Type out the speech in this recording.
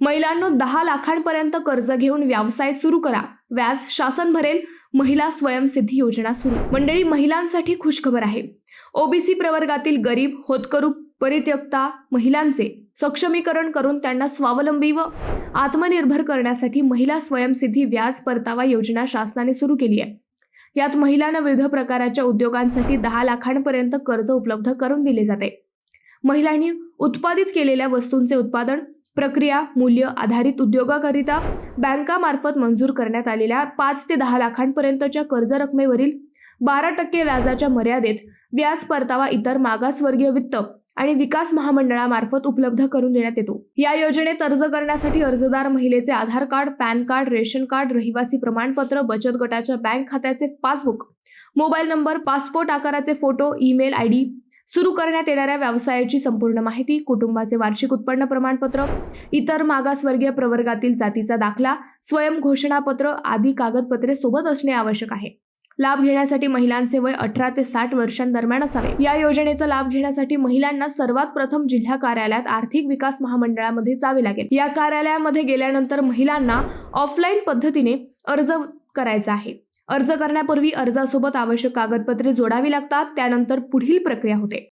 महिलांनो दहा लाखांपर्यंत कर्ज घेऊन व्यवसाय सुरू करा. व्याज शासन भरेल. महिला स्वयंसिद्धी योजना सुरू. मंडळी महिलांसाठी खुशखबर आहे. ओबीसी प्रवर्गातील गरीब होतकरू परित्यक्ता महिलांचे सक्षमीकरण करून त्यांना स्वावलंबी व आत्मनिर्भर करण्यासाठी महिला स्वयंसिद्धी व्याज परतावा योजना शासनाने सुरू केली आहे. यात महिलांना विविध प्रकारच्या उद्योगांसाठी दहा लाखांपर्यंत कर्ज उपलब्ध करून दिले जाते. महिलांनी उत्पादित केलेल्या वस्तूंचे उत्पादन प्रक्रिया मूल्य आधारित उद्योगाकरिता बँकामार्फत मंजूर करण्यात आलेल्या पाच ते दहा लाखांपर्यंतच्या कर्ज रकमेवरील बारा टक्के व्याजाच्या मर्यादेत व्याज परतावा इतर मागासवर्गीय वित्त आणि विकास महामंडळामार्फत उपलब्ध करून देण्यात येतो. या योजनेत अर्ज करण्यासाठी अर्जदार महिलेचे Aadhaar card PAN card ration card रहिवासी प्रमाणपत्र बचत गटाच्या बँक खात्याचे पासबुक मोबाईल नंबर पासपोर्ट आकाराचे फोटो ईमेल आय डी सुरू करण्यात येणाऱ्या व्यवसायाची संपूर्ण माहिती कुटुंबाचे वार्षिक उत्पन्न प्रमाणपत्र इतर मागासवर्गीय प्रवर्गातील जातीचा दाखला स्वयं घोषणापत्र आदी कागदपत्रे सोबत असणे आवश्यक आहे. लाभ घेण्यासाठी महिलांचे वय अठरा ते साठ वर्षांदरम्यान असावे. या योजनेचा लाभ घेण्यासाठी महिलांना सर्वात प्रथम जिल्हा कार्यालयात आर्थिक विकास महामंडळामध्ये जावे लागेल. या कार्यालयामध्ये गेल्यानंतर महिलांना ऑफलाईन पद्धतीने अर्ज करायचा आहे. अर्ज करण्यापूर्वी अर्जासोबत आवश्यक कागदपत्रे जोडावी लागतात त्यानंतर पुढील प्रक्रिया होते.